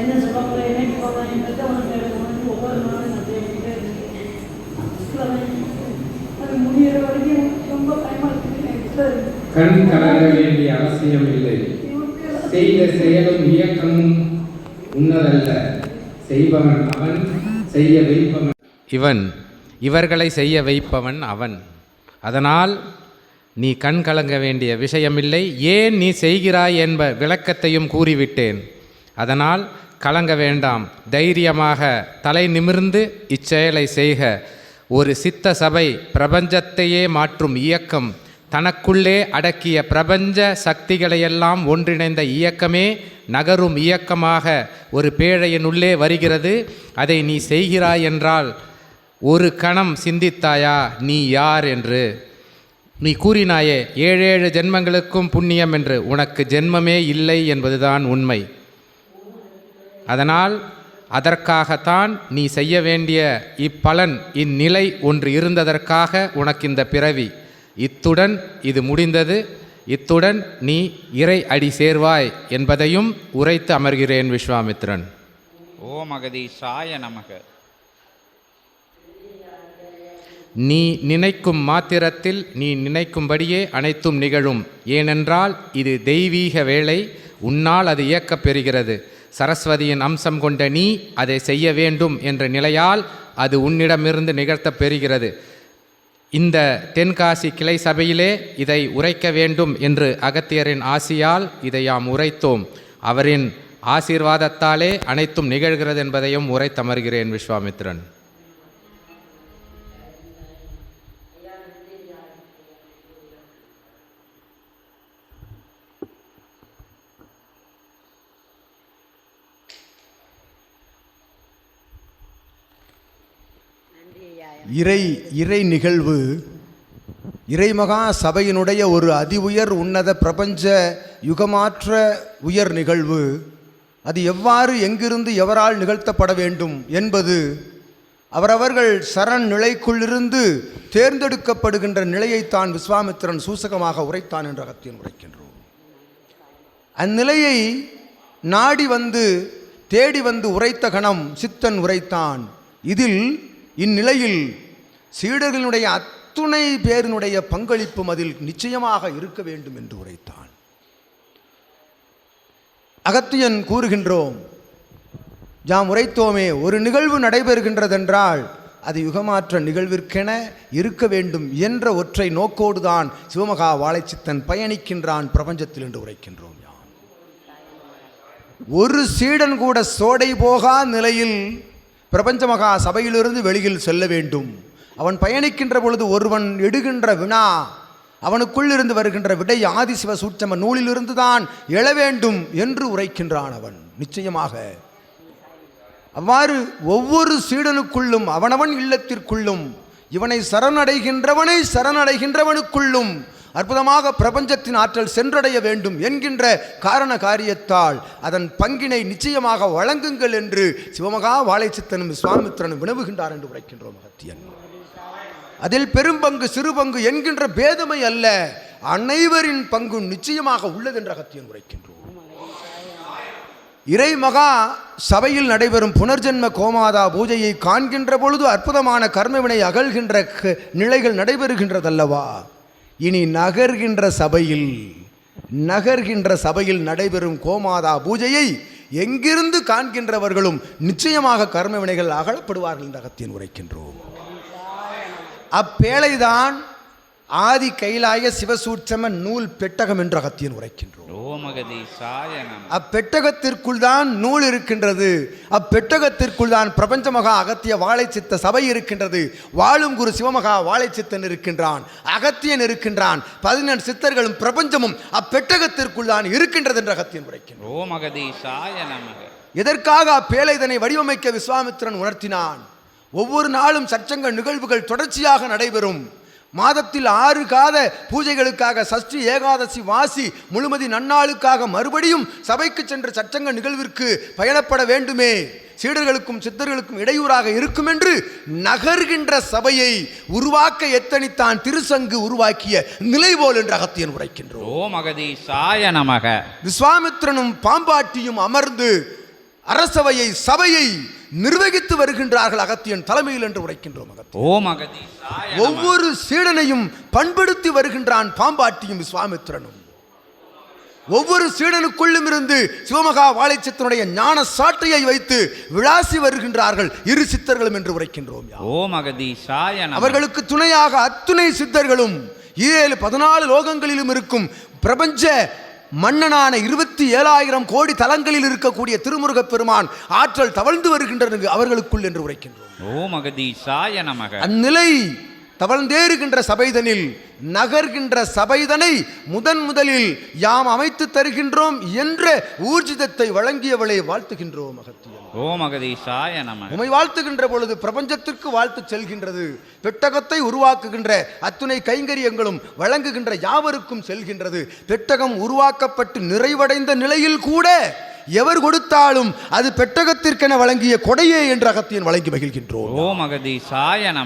என்ன சொல்லுவாங்க? என்னைக்கு போவாங்கன்றது அவனுக்கு எனக்கு வந்து ஒவ்வொரு நாளும் நான் தேடிக்கிட்டே இருக்கேன். அது முடியிற வரைக்கும் ரொம்ப பயமா இருக்குது. எனக்கு சார் கண் கலங்க வேண்டிய அவசியம் இல்லை. செய்த செயலும் இயக்கமும் உன்னதல்ல. செய்பவன் அவன் செய்ய வைப்பவன். இவன் இவர்களை செய்ய வைப்பவன் அவன். அதனால் நீ கண் கலங்க வேண்டிய விஷயமில்லை. ஏன் நீ செய்கிறாய் என்ப விளக்கத்தையும் கூறிவிட்டேன். அதனால் கலங்க வேண்டாம். தைரியமாக தலை நிமிர்ந்து இச்செயலை செய்க. ஒரு சித்த சபை பிரபஞ்சத்தையே மாற்றும் இயக்கம். தனக்குள்ளே அடக்கிய பிரபஞ்ச சக்திகளையெல்லாம் ஒன்றிணைந்த இயக்கமே நகரும் இயக்கமாக ஒரு பேழையினுள்ளே வருகிறது. அதை நீ செய்கிறாய் என்றால் ஒரு கணம் சிந்தித்தாயா? நீ யார் என்று. நீ கூறினாயே ஏழேழு ஜென்மங்களுக்கும் புண்ணியம் என்று. உனக்கு ஜென்மமே இல்லை என்பதுதான் உண்மை. அதனால் அதற்காகத்தான் நீ செய்ய வேண்டிய இப்பலன் இந்நிலை ஒன்று இருந்ததற்காக உனக்கு இந்த பிறவி. இத்துடன் இது முடிந்தது. இத்துடன் நீ இறை அடி சேர்வாய் என்பதையும் உரைத்து அமர்கிறேன் விஸ்வாமித்ரன். ஓம் அகதீஷாய நமக. நீ நினைக்கும் மாத்திரத்தில் நீ நினைக்கும்படியே அனைத்தும் நிகழும். ஏனென்றால் இது தெய்வீக வேலை உன்னால் அது இயக்கப் பெறுகிறது. சரஸ்வதியின் அம்சம் கொண்ட நீ அதை செய்ய வேண்டும் என்ற நிலையால் அது உன்னிடமிருந்து நிகழ்த்தப் பெறுகிறது இந்த தென்காசி கிளை சபையிலே இதை உரைக்க வேண்டும் என்று அகத்தியரின் ஆசியால் இதை யாம் உரைத்தோம். அவரின் ஆசீர்வாதத்தாலே அனைத்தும் நிகழ்கிறது என்பதையும் உரைத்தமர்கிறேன் விஸ்வாமித்ரன் இறை இறை நிகழ்வு இறைமகா சபையினுடைய ஒரு அதி உயர் உன்னத பிரபஞ்ச யுகமாற்ற உயர் நிகழ்வு. அது எவ்வாறு எங்கிருந்து எவரால் நிகழ்த்தப்பட வேண்டும் என்பது அவரவர்கள் சரண் நிலைக்குள்ளிருந்து தேர்ந்தெடுக்கப்படுகின்ற நிலையைத்தான் விஸ்வாமித்திரன் சூசகமாக உரைத்தான் என்ற அகத்தியன் உரைக்கின்றோம். அந்நிலையை நாடி வந்து தேடி வந்து உரைத்த கணம் சித்தன் உரைத்தான். இதில் இந்நிலையில் சீடர்களுடைய அத்துணை பேரினுடைய பங்களிப்பும் அதில் நிச்சயமாக இருக்க வேண்டும் என்று உரைத்தான். அகத்தியன் கூறுகின்றோம் யாம் உரைத்தோமே ஒரு நிகழ்வு நடைபெறுகின்றதென்றால் அது யுகமாற்ற நிகழ்விற்கென இருக்க வேண்டும் என்ற ஒற்றை நோக்கோடுதான் சிவமகா வாழைச்சித்தன் பயணிக்கின்றான் பிரபஞ்சத்தில் என்று உரைக்கின்றோம் யாம். ஒரு சீடன் கூட சோடை போகா நிலையில் பிரபஞ்ச மகா சபையிலிருந்து வெளியில் செல்ல வேண்டும். அவன் பயணிக்கின்ற பொழுது ஒருவன் எடுகின்ற வினா அவனுக்குள் இருந்து வருகின்ற விடை ஆதிசிவ சூட்சம நூலிலிருந்து தான் எழ வேண்டும் என்று உரைக்கின்றான் அவன். நிச்சயமாக. அவ்வாறு ஒவ்வொரு சீடனுக்குள்ளும் அவனவன் இல்லத்திற்குள்ளும் இவனை சரணடைகின்றவனை சரணடைகின்றவனுக்குள்ளும் அற்புதமாக பிரபஞ்சத்தின் ஆற்றல் சென்றடைய வேண்டும் என்கின்ற காரண காரியத்தால் அதன் பங்கினை நிச்சயமாக வழங்குங்கள் என்று சிவமகா வாழைச்சித்தனும் சுவாமித்திரனும் வினவுகின்றார் என்று உரைக்கின்றோம் மகத்தியன். அதில் பெரும்பங்கு சிறு பங்கு என்கின்ற பேதமை அல்ல அனைவரின் பங்கும் நிச்சயமாக உள்ளது என்ற அகத்தியன் உரைக்கின்றோம். இறைமகா சபையில் நடைபெறும் புனர்ஜென்ம கோமாதா பூஜையை காண்கின்ற பொழுது அற்புதமான கர்மவினை அகழ்கின்ற க- நிலைகள் நடைபெறுகின்றதல்லவா? இனி நகர்கின்ற சபையில் நகர்கின்ற சபையில் நடைபெறும் கோமாதா பூஜையை எங்கிருந்து காண்கின்றவர்களும் நிச்சயமாக கர்மவினைகள் அகலப்படுவார்கள் என்ற அகத்தியன் உரைக்கின்றோம். அப்பேழைதான் ஆதி கைலாய சிவசூட்சம நூல் பெட்டகம் என்று அகத்தியன் உரைக்கின்றோம். அப்பெட்டகத்திற்குள் தான் நூல் இருக்கின்றது. அப்பெட்டகத்திற்குள் தான் பிரபஞ்ச மகா அகத்திய வாழைச்சித்த சபை இருக்கின்றது. வாழும் குரு சிவமகா வாழைச்சித்தன் இருக்கின்றான். அகத்தியன் இருக்கின்றான். பதினெண்டு சித்தர்களும் பிரபஞ்சமும் அப்பெட்டகத்திற்குள் தான் இருக்கின்றது என்று அகத்தியன் நமக எதற்காக அப்பேழை இதனை வடிவமைக்க விஸ்வாமித்திரன் உணர்த்தினான்? ஒவ்வொரு நாளும் சச்சங்க நிகழ்வுகள் தொடர்ச்சியாக நடைபெறும். மாதத்தில் ஆறு காத பூஜைகளுக்காக சஷ்டி ஏகாதசி வாசி முழுமதி நன்னாளுக்காக மறுபடியும் சபைக்கு சென்ற சச்சங்க நிகழ்விற்கு பயணப்பட வேண்டுமே. சீடர்களுக்கும் சித்தர்களுக்கும் இடையூறாக இருக்கும் என்று நகர்கின்ற சபையை உருவாக்க எத்தனித்தான் திருசங்கு உருவாக்கிய நிலை போல் என்று அகத்தியன் உரைக்கின்றோம். அகதீஷாய நமக. விஸ்வாமித்திரனும் பாம்பாட்டியும் அமர்ந்து அரசவையை சபையை நிர்வகித்து வருகின்றார்கள் அகத்தியன் தலைமையில் என்று உரைக்கின்றோம் ஓம் நமக ஒவ்வொரு சீடனையும் பண்படுத்தி வருகின்றான் பாம்பாட்டியும் விஸ்வாமித்திரனும். ஒவ்வொரு சீடனுக்குள்ளும் இருந்து சிவமகா வாழைச்சத்தினுடைய ஞான சாட்டையை வைத்து விளாசி வருகின்றார்கள் இரு சித்தர்களும் என்று உரைக்கின்றோம். ஓம் நமக அவர்களுக்கு துணையாக அத்துணை சித்தர்களும் ஏழு பதினாலு லோகங்களிலும் இருக்கும் பிரபஞ்ச மன்னனான இருபத்தி ஏழாயிரம் கோடி தலங்களில் இருக்கக்கூடிய திருமுருகப் பெருமான் ஆற்றல் தவழ்ந்து வருகின்றது அவர்களுக்குள் என்று உரைக்கின்றோம். நமக. அந்நிலை தவழ்ந்தேறுகின்ற சபைதனில் நகர்கின்ற சபைதனை முதன் முதலில் யாம் அமைத்து தருகின்றோம் என்ற ஊர்ஜிதத்தை வழங்கியவளை வாழ்த்துகின்றோம் அகத்தியன் ஓம் அகதீசாய நமக. உமை வாழ்த்துகின்ற பொழுது பிரபஞ்சத்திற்கு வாழ்த்து செல்கின்றது. பெட்டகத்தை உருவாக்குகின்ற அத்துணை கைங்கரியங்களும் வழங்குகின்ற யாவருக்கும் செல்கின்றது. பெட்டகம் உருவாக்கப்பட்டு நிறைவடைந்த நிலையில் கூட எவர் கொடுத்தாலும் அது பெட்டகத்திற்கென வழங்கிய கொடையே என்று அகத்தியன் வழங்கி மகிழ்கின்றோம்.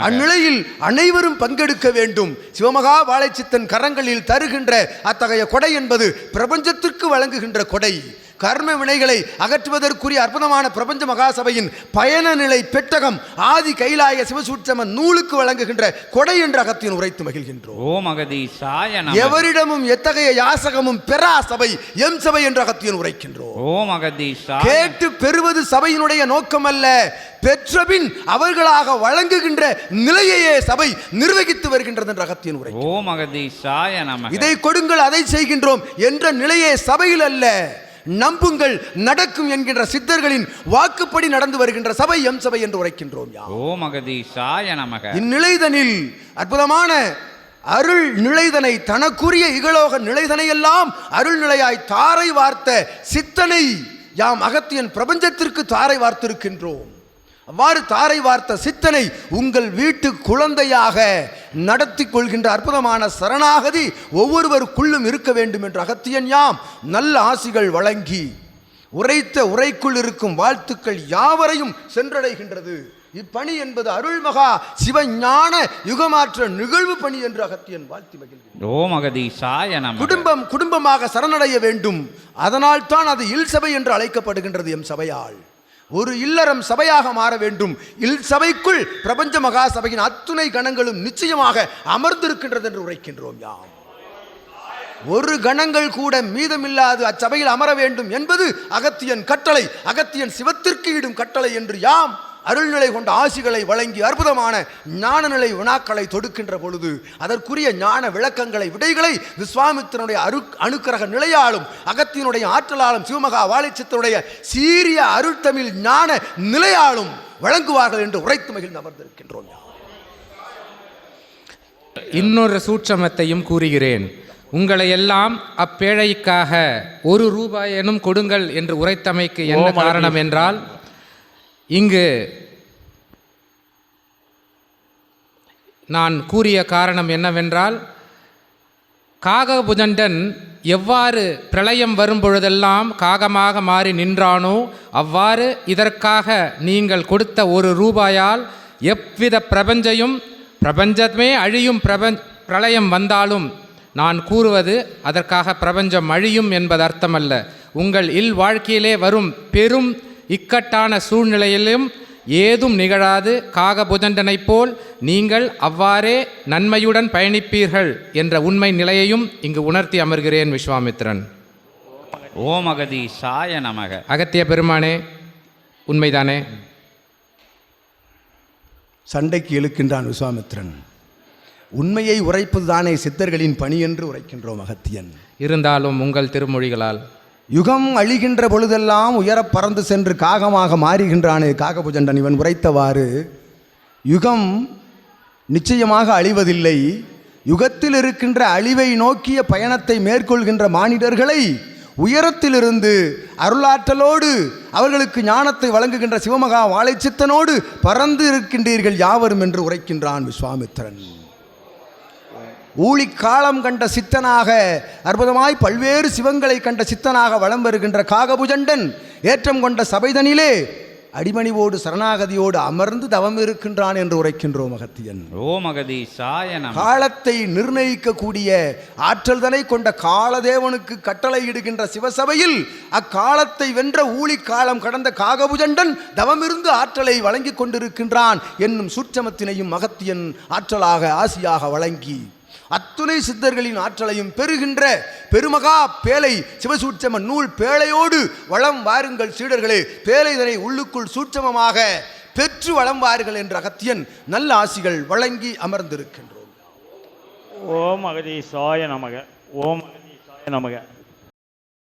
அந்நிலையில் அனைவரும் பங்கெடுக்க வேண்டும். சிவமகா வாழைச்சித்தன் கரங்களில் தருகின்ற அத்தகைய கொடை என்பது பிரபஞ்சத்திற்கு வழங்குகின்ற கொடை. கர்ம வினைகளை அகற்றுவதற்குரிய அற்புதமான பிரபஞ்ச மகாசபையின் பயண நிலை பெட்டகம் ஆதி கைலாய சிவசூட்சம நூலுக்கு வழங்குகின்ற கொடை என்று அகத்தியன் உரைத்து மகிழ்கின்றோம். ஓம் அகதீசாய நமக எவரிடமும் எத்தகைய யாசகமும் பெறா சபை எம் சபை என்று அகத்தியன் உரைக்கின்றோம். ஓம் கேட்டு பெறுவது சபையினுடைய நோக்கம் அல்ல பெற்றபின் அவர்களாக வழங்குகின்ற நிலையையே சபை நிர்வகித்து வருகின்றது என்ற அகத்தியன் உரை. ஓம் அகதீசாய இதை கொடுங்கள் அதை செய்கின்றோம் என்ற நிலையே சபையில் அல்ல. நம்புங்கள் நடக்கும் என்கின்ற சித்தர்களின் வாக்குப்படி நடந்து வருகின்ற சபை எம் சபை என்று உரைக்கின்றோம் யாம். ஓம் அகதீசாய நமக. இந்நிலைதனில் அற்புதமான அருள் நிலைதனை தனக்குரிய இகலோக நிலைதனை எல்லாம் அருள் நிலையாய் தாரை வார்த்த சித்தனை யாம் அகத்தியன் பிரபஞ்சத்திற்கு தாரை வார்த்திருக்கின்றோம். அவ்வாறு தாரை வார்த்த சித்தனை உங்கள் வீட்டு குழந்தையாக நடத்தி கொள்கின்ற அற்புதமான சரணாகதி ஒவ்வொருவருக்குள்ளும் இருக்க வேண்டும் என்று அகத்தியன் யாம் நல்ல ஆசிகள் வழங்கி உரைத்த உரைக்குள் இருக்கும் வாழ்த்துக்கள் யாவரையும் சென்றடைகின்றது. இப்பணி என்பது அருள்மகா சிவஞான யுகமாற்ற நிகழ்வு பணி என்று அகத்தியன் வாழ்த்தி நமக. குடும்பம் குடும்பமாக சரணடைய வேண்டும். அதனால் தான் அது இல் சபை என்று அழைக்கப்படுகின்றது எம் சபையால். ஒரு இல்லறம் சபையாக மாற வேண்டும். இல் சபைக்குள் பிரபஞ்ச மகா சபையின் அத்துணை கணங்களும் நிச்சயமாக அமர்ந்திருக்கின்றது என்று உரைக்கின்றோம் யாம். ஒரு கணங்கள் கூட மீதமில்லாது அச்சபையில் அமர வேண்டும் என்பது அகத்தியன் கட்டளை அகத்தியன் சிவத்திற்கு இடும் கட்டளை என்று யாம். அருள்நிலை கொண்ட ஆசிகளை வழங்கி அற்புதமான ஞானநிலை வினாக்களை தொடுக்கின்ற பொழுது அதற்குரிய ஞான விளக்கங்களை விடைகளை விஸ்வாமித்திரனுடைய அரு அணுக்கரக நிலையாலும் அகத்தியனுடைய ஆற்றலாலும் சிவமகா வாழைச்சத்தினுடைய சீரிய அருட்தமிழ் ஞான நிலையாலும் வழங்குவார்கள் என்று உரைத்து மகிழ்ந்து அமர்ந்திருக்கின்றோம். இன்னொரு சூட்சமத்தையும் கூறுகிறேன் உங்களை எல்லாம் அப்பேழைக்காக ஒரு ரூபாயேனும் கொடுங்கள் என்று உரைத்தமைக்கு என்ன காரணம் என்றால் இங்கு நான் கூறிய காரணம் என்னவென்றால் காகபுஜண்டன் எவ்வாறு பிரளயம் வரும்பொழுதெல்லாம் காகமாக மாறி நின்றானோ அவ்வாறு இதற்காக நீங்கள் கொடுத்த ஒரு ரூபாயால் எவ்வித பிரபஞ்சையும் பிரபஞ்சமே அழியும் பிரபஞ்ச பிரளயம் வந்தாலும் நான் கூறுவது அதற்காக பிரபஞ்சம் அழியும் என்பது அர்த்தமல்ல உங்கள் இல் வாழ்க்கையிலே வரும் பெரும் இக்கட்டான சூழ்நிலையிலும் ஏதும் நிகழாது காகபுஜண்டனைப் போல் நீங்கள் அவ்வாறே நன்மையுடன் பயணிப்பீர்கள் என்ற உண்மை நிலையையும் இங்கு உணர்த்தி அமர்கிறேன் விஸ்வாமித்திரன் ஓம் அகதீசாய நமக. அகத்திய பெருமானே உண்மைதானே? சண்டைக்கு இழுக்கின்றான் விஸ்வாமித்திரன் உண்மையை உரைப்பது தானே சித்தர்களின் பணி என்று உரைக்கின்றோம் அகத்தியன். இருந்தாலும் உங்கள் திருமொழிகளால் யுகம் அழிகின்ற பொழுதெல்லாம் உயரப் பறந்து சென்று காகமாக மாறுகின்றானே. காகபுஜண்டன் இவன் உரைத்தவாறு யுகம் நிச்சயமாக அழிவதில்லை. யுகத்தில் இருக்கின்ற அழிவை நோக்கிய பயணத்தை மேற்கொள்கின்ற மானிடர்களை உயரத்திலிருந்து அருளாற்றலோடு அவர்களுக்கு ஞானத்தை வழங்குகின்ற சிவமகா வாழைச்சித்தனோடு பறந்து இருக்கின்றீர்கள் யாவரும் என்று உரைக்கின்றான் விஸ்வாமித்திரன். ஊழிக்காலம் கண்ட சித்தனாக அற்புதமாய் பல்வேறு சிவங்களை கண்ட சித்தனாக வலம் வருகின்ற காகபுஜண்டன் ஏற்றம் கொண்ட சபைதனிலே அடிமணிவோடு சரணாகதியோடு அமர்ந்து தவம் இருக்கின்றான் என்று உரைக்கின்றோம் அகத்தியன் ஓம் அகதீசாய நமக காலத்தை நிர்ணயிக்கக்கூடிய ஆற்றல் தனை கொண்ட காலதேவனுக்கு கட்டளை இடுகின்ற சிவசபையில் அக்காலத்தை வென்ற ஊழி காலம் கடந்த காகபுஜண்டன் தவமிருந்து ஆற்றலை வழங்கிக் கொண்டிருக்கின்றான் என்னும் சூட்சமத்தினையும் அகத்தியன் ஆற்றலாக ஆசியாக வழங்கி அத்துணை சித்தர்களின் ஆற்றலையும் பெறுகின்ற பெருமகா பேலை சிவசூட்சம நூல் பேழையோடு வளம் வாருங்கள் சீடர்களே. பேழைதனை உள்ளுக்குள் சூட்சமமாக பெற்று வளம் வாருங்கள் என்ற அகத்தியன் நல்ல ஆசிகள் வழங்கி அமர்ந்திருக்கின்றோம். ஓம் அகதீசாய நமக. ஓம் அகதீசாய நமக.